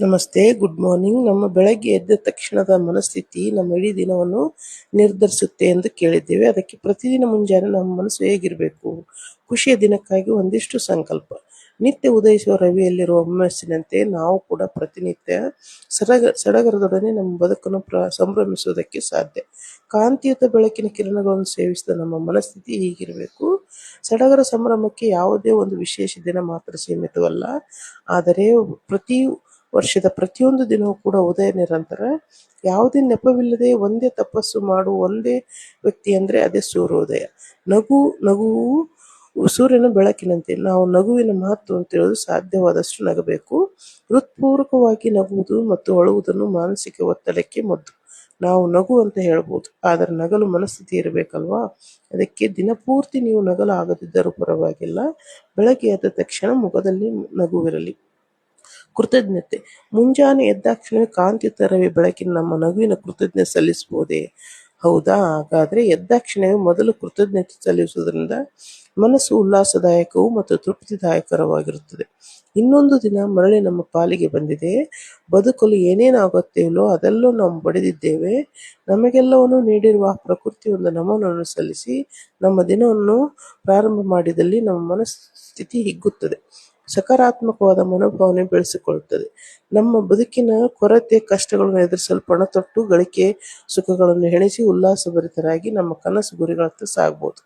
ನಮಸ್ತೆ, good morning. ನಮ್ಮ ಬೆಳಗ್ಗೆ ಎದ್ದ ತಕ್ಷಣದ ಮನಸ್ಥಿತಿ ನಮ್ಮ ಇಡೀ ದಿನವನ್ನು ನಿರ್ಧರಿಸುತ್ತೆ ಎಂದು ಕೇಳಿದ್ದೇವೆ. ಅದಕ್ಕೆ ಪ್ರತಿದಿನ ಮುಂಜಾನೆ ನಮ್ಮ ಮನಸ್ಸು ಹೇಗಿರಬೇಕು? ಖುಷಿಯ ದಿನಕ್ಕಾಗಿ ಒಂದಿಷ್ಟು ಸಂಕಲ್ಪ. ನಿತ್ಯ ಉದಯಿಸುವ ರವಿಯಲ್ಲಿರುವ ಹುಮ್ಮಸ್ಸಿನಂತೆ ನಾವು ಕೂಡ ಪ್ರತಿನಿತ್ಯ ಸಡಗ, ಸಡಗರದೊಡನೆ ನಮ್ಮ ಬದುಕನ್ನು ಪ್ರ, ಸಂಭ್ರಮಿಸುವುದಕ್ಕೆ ಸಾಧ್ಯ. ಕಾಂತಿಯುತ ಬೆಳಕಿನ ಕಿರಣಗಳನ್ನು ಸೇವಿಸಿದ ನಮ್ಮ ಮನಸ್ಥಿತಿ ಹೀಗಿರಬೇಕು. ಸಡಗರ ಸಂಭ್ರಮಕ್ಕೆ ಯಾವುದೇ ಒಂದು ವಿಶೇಷ ದಿನ ಮಾತ್ರ ಸೀಮಿತವಲ್ಲ. ಆದರೆ ಪ್ರತಿ ವರ್ಷದ ಪ್ರತಿಯೊಂದು ದಿನವೂ ಕೂಡ ಉದಯ ನಿರಂತರ. ಯಾವುದೇ ನೆಪವಿಲ್ಲದೆ ಒಂದೇ ತಪಸ್ಸು ಮಾಡುವ ಒಂದೇ ವ್ಯಕ್ತಿ ಅಂದರೆ ಅದೇ ಸೂರ್ಯೋದಯ. ನಗು, ನಗುವು ಸೂರ್ಯನ ಬೆಳಕಿನಂತೆ. ನಾವು ನಗುವಿನ ಮಹತ್ವ ಅಂತ ಹೇಳೋದು ಸಾಧ್ಯವಾದಷ್ಟು ನಗಬೇಕು. ಹೃತ್ಪೂರ್ವಕವಾಗಿ ನಗುವುದು ಮತ್ತು ಅಳುವುದನ್ನು ಮಾನಸಿಕ ಒತ್ತಡಕ್ಕೆ ಮದ್ದು. ನಾವು ನಗು ಅಂತ ಹೇಳ್ಬೋದು. ಆದರೆ ನಗಲು ಮನಸ್ಥಿತಿ ಇರಬೇಕಲ್ವಾ? ಅದಕ್ಕೆ ದಿನಪೂರ್ತಿ ನೀವು ನಗಲು ಆಗದಿದ್ದರೂ ಪರವಾಗಿಲ್ಲ. ಬೆಳಗ್ಗೆ ಎದ್ದ ತಕ್ಷಣ ಮುಖದಲ್ಲಿ ನಗುವಿರಲಿ. ಕೃತಜ್ಞತೆ. ಮುಂಜಾನೆ ಎದ್ದಾಕ್ಷಣ ಕಾಂತಿ ತರವೇ ಬೆಳಕಿನ ನಮ್ಮ ನಗುವಿನ ಕೃತಜ್ಞತೆ ಸಲ್ಲಿಸಬಹುದೇ ಹೌದಾ? ಹಾಗಾದ್ರೆ ಎದ್ದಾಕ್ಷಣವೇ ಮೊದಲು ಕೃತಜ್ಞತೆ ಸಲ್ಲಿಸುವುದರಿಂದ ಮನಸ್ಸು ಉಲ್ಲಾಸದಾಯಕವು ಮತ್ತು ತೃಪ್ತಿದಾಯಕರವಾಗಿರುತ್ತದೆ. ಇನ್ನೊಂದು ದಿನ ಮರಳಿ ನಮ್ಮ ಪಾಲಿಗೆ ಬಂದಿದೆ. ಬದುಕಲು ಏನೇನು ಆಗುತ್ತೇವೋ ಅದೆಲ್ಲೋ ನಾವು ಪಡೆದಿದ್ದೇವೆ ನಮಗೆಲ್ಲವನ್ನು ನೀಡಿರುವ ಪ್ರಕೃತಿ ಒಂದು ನಮನವನ್ನು ಸಲ್ಲಿಸಿ ನಮ್ಮ ದಿನವನ್ನು ಪ್ರಾರಂಭ ಮಾಡಿದಲ್ಲಿ ನಮ್ಮ ಮನಸ್ಥಿತಿ ಹಿಗ್ಗುತ್ತದೆ. ಸಕಾರಾತ್ಮಕವಾದ ಮನೋಭಾವನೆ ಬೆಳೆಸಿಕೊಳ್ಳುತ್ತದೆ ನಮ್ಮ ಬದುಕಿನ ಕೊರತೆ ಕಷ್ಟಗಳನ್ನು ಎದುರಿಸಲು ಪಣ ತೊಟ್ಟು ಗಳಿಕೆ ಸುಖಗಳನ್ನು ಹೆಣೆಸಿ ಉಲ್ಲಾಸಭರಿತರಾಗಿ ನಮ್ಮ ಕನಸು ಗುರಿಗಳತ್ತ ಸಾಗಬಹುದು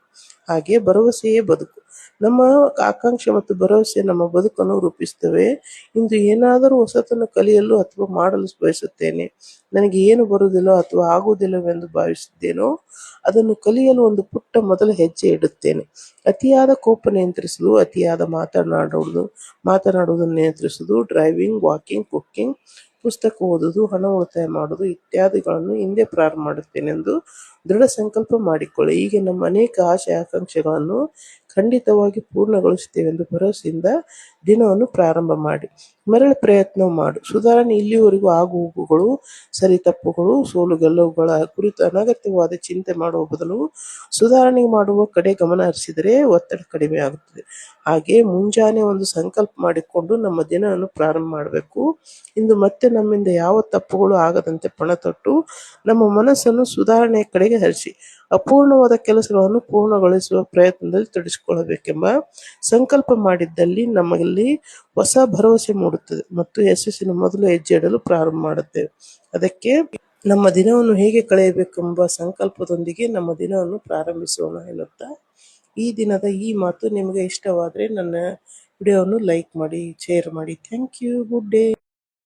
ಹಾಗೆ ಭರವಸೆಯೇ ಬದುಕು. ನಮ್ಮ ಆಕಾಂಕ್ಷೆ ಮತ್ತು ಭರವಸೆ ನಮ್ಮ ಬದುಕನ್ನು ರೂಪಿಸುತ್ತವೆ. ಇಂದು ಏನಾದರೂ ಹೊಸತನ್ನು ಕಲಿಯಲು ಅಥವಾ ಮಾಡಲು ಬಯಸುತ್ತೇನೆ. ನನಗೆ ಏನು ಬರುವುದಿಲ್ಲೋ ಅಥವಾ ಆಗುವುದಿಲ್ಲವೆಂದು ಭಾವಿಸಿದ್ದೇನೋ ಅದನ್ನು ಕಲಿಯಲು ಒಂದು ಪುಟ್ಟ ಮೊದಲ ಹೆಜ್ಜೆ ಇಡುತ್ತೇನೆ. ಅತಿಯಾದ ಕೋಪ ನಿಯಂತ್ರಿಸಲು, ಅತಿಯಾದ ಮಾತನಾಡುವುದು, ಮಾತನಾಡುವುದನ್ನು ನಿಯಂತ್ರಿಸುವುದು ಡ್ರೈವಿಂಗ್ ವಾಕಿಂಗ್ cooking ಪುಸ್ತಕ ಓದುವುದು ಹಣ ಉಳಿತಾಯ ಮಾಡುವುದು ಇತ್ಯಾದಿಗಳನ್ನು ಹಿಂದೆ ಪ್ರಾರಂಭ ಮಾಡುತ್ತೇನೆಂದು ದೃಢ ಸಂಕಲ್ಪ ಮಾಡಿಕೊಳ್ಳಿ. ಹೀಗೆ ನಮ್ಮ ಅನೇಕ ಆಶೆ, ಆಕಾಂಕ್ಷೆಗಳನ್ನು ಖಂಡಿತವಾಗಿ ಪೂರ್ಣಗೊಳಿಸುತ್ತೇವೆಂದು ಭರವಸೆಯಿಂದ ದಿನವನ್ನು ಪ್ರಾರಂಭ ಮಾಡಿ. ಮರಳಿ ಪ್ರಯತ್ನ ಮಾಡು. ಸುಧಾರಣೆ ಇಲ್ಲಿಯವರೆಗೂ ಆಗು ಸರಿ ತಪ್ಪುಗಳು, ಸೋಲು ಗೆಲುವುಗಳ ಕುರಿತು ಅನಗತ್ಯವಾದ ಚಿಂತೆ ಮಾಡುವ ಬದಲು ಸುಧಾರಣೆ ಮಾಡುವ ಕಡೆ ಗಮನ ಹರಿಸಿದರೆ ಒತ್ತಡ ಕಡಿಮೆ ಆಗುತ್ತದೆ. ಹಾಗೆ ಮುಂಜಾನೆ ಒಂದು ಸಂಕಲ್ಪ ಮಾಡಿಕೊಂಡು ನಮ್ಮ ದಿನವನ್ನು ಪ್ರಾರಂಭ ಮಾಡಬೇಕು. ಇಂದು ಮತ್ತೆ ನಮ್ಮಿಂದ ಯಾವ ತಪ್ಪುಗಳು ಆಗದಂತೆ ಪಣತೊಟ್ಟು ನಮ್ಮ ಮನಸ್ಸನ್ನು ಸುಧಾರಣೆಯ ಕಡೆಗೆ ಹರಿಸಿ, ಅಪೂರ್ಣವಾದ ಕೆಲಸಗಳನ್ನು ಪೂರ್ಣಗೊಳಿಸುವ ಪ್ರಯತ್ನದಲ್ಲಿ ತೊಡಗಿಸಿಕೊಳ್ಳಬೇಕೆಂಬ ಸಂಕಲ್ಪ ಮಾಡಿದ್ದಲ್ಲಿ ನಮ್ಮಲ್ಲಿ ಹೊಸ ಭರವಸೆ ಮೂಡುತ್ತದೆ ಮತ್ತು ಯಶಸ್ಸಿನ ಮೊದಲು ಹೆಜ್ಜೆ ಇಡಲು ಪ್ರಾರಂಭ ಮಾಡುತ್ತೇವೆ. ಅದಕ್ಕೆ ನಮ್ಮ ದಿನವನ್ನು ಹೇಗೆ ಕಳೆಯಬೇಕೆಂಬ ಸಂಕಲ್ಪದೊಂದಿಗೆ ನಮ್ಮ ದಿನವನ್ನು ಪ್ರಾರಂಭಿಸೋಣ ಎನ್ನುತ್ತಾ ಈ ದಿನದ ಈ ಮಾತು ನಿಮಗೆ ಇಷ್ಟವಾದರೆ ನನ್ನ ವಿಡಿಯೋವನ್ನು ಲೈಕ್ ಮಾಡಿ, ಶೇರ್ ಮಾಡಿ. Thank you. Good day.